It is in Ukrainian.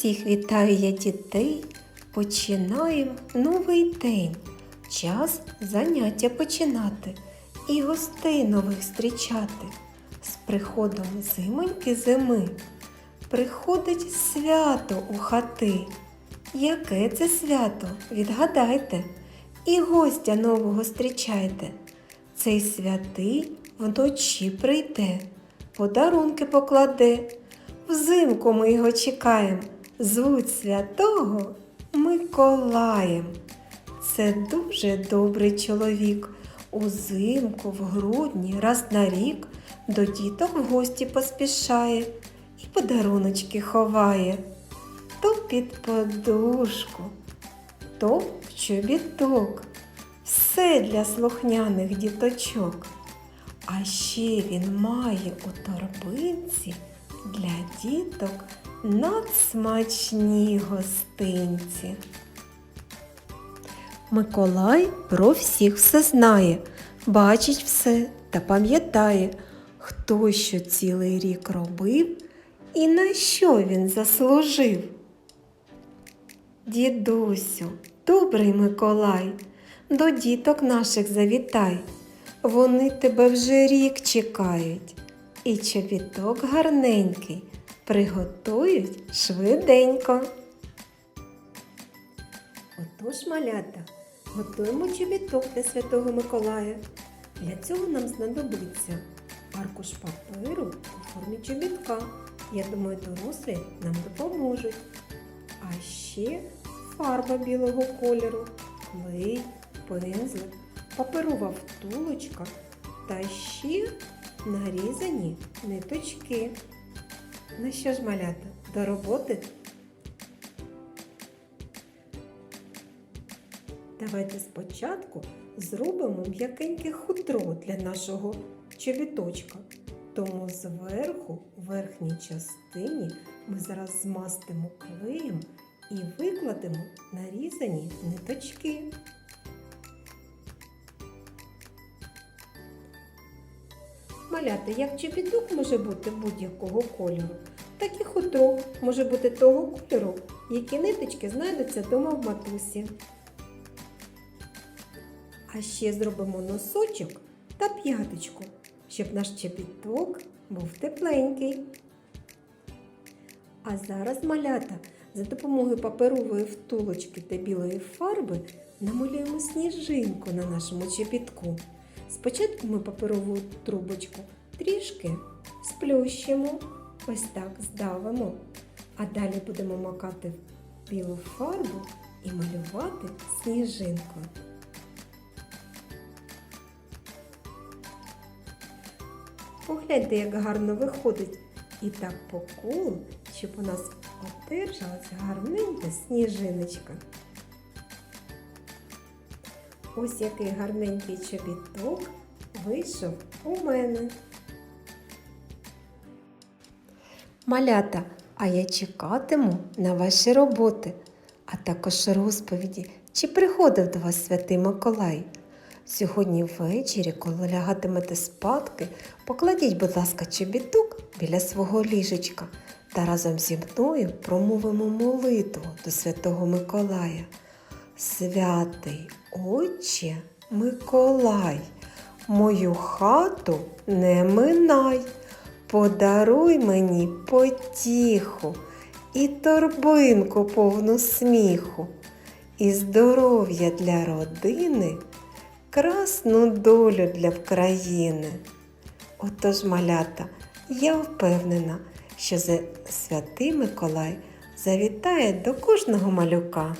Всіх вітаю я дітей. Починаємо новий день. Час заняття починати і гостей нових зустрічати. З приходом зимоньки зими приходить свято у хати. Яке це свято? Відгадайте, і гостя нового зустрічайте. Цей святий вночі прийде, подарунки покладе. Взимку ми його чекаємо, звуть святого Миколаєм. Це дуже добрий чоловік. Узимку, в грудні, раз на рік до діток в гості поспішає і подаруночки ховає. То під подушку, то в чобіток. Все для слухняних діточок. А ще він має у торбинці для діток надсмачні гостинці. Миколай про всіх все знає, бачить все та пам'ятає, хто що цілий рік робив і на що він заслужив. Дідусю, добрий Миколай, до діток наших завітай. Вони тебе вже рік чекають, і чобіток гарненький приготують швиденько. Отож, малята, готуємо чобіток для Святого Миколая. Для цього нам знадобиться аркуш паперу у формі чобітка. Я думаю, дорослі нам допоможуть. А ще фарба білого кольору, клей, пензлик, паперова втулочка та ще нарізані ниточки. Ну що ж, малята, до роботи? Давайте спочатку зробимо м'якеньке хутро для нашого чобіточка. Тому зверху, в верхній частині, ми зараз змастимо клеєм і викладемо нарізані ниточки. Малята, як чобіток може бути будь-якого кольору, так і хутро може бути того кольору, які ниточки знайдуться дома в матусі. А ще зробимо носочок та п'яточку, щоб наш чобіток був тепленький. А зараз малята за допомогою паперової втулочки та білої фарби намалюємо сніжинку на нашому чобітку. Спочатку ми паперову трубочку трішки сплющимо, ось так здавимо, а далі будемо макати в білу фарбу і малювати сніжинку. Погляньте, як гарно виходить. І так по колу, щоб у нас одержалася гарненька сніжиночка. Ось який гарненький чобіток вийшов у мене. Малята, а я чекатиму на ваші роботи, а також розповіді, чи приходив до вас святий Миколай. Сьогодні ввечері, коли лягатимете спадки, покладіть, будь ласка, чобіток біля свого ліжечка та разом зі мною промовимо молитву до Святого Миколая. Святий Отче Миколай, мою хату не минай, подаруй мені потіху і торбинку повну сміху, і здоров'я для родини, красну долю для України. Отож, малята, я впевнена, що святий Миколай завітає до кожного малюка.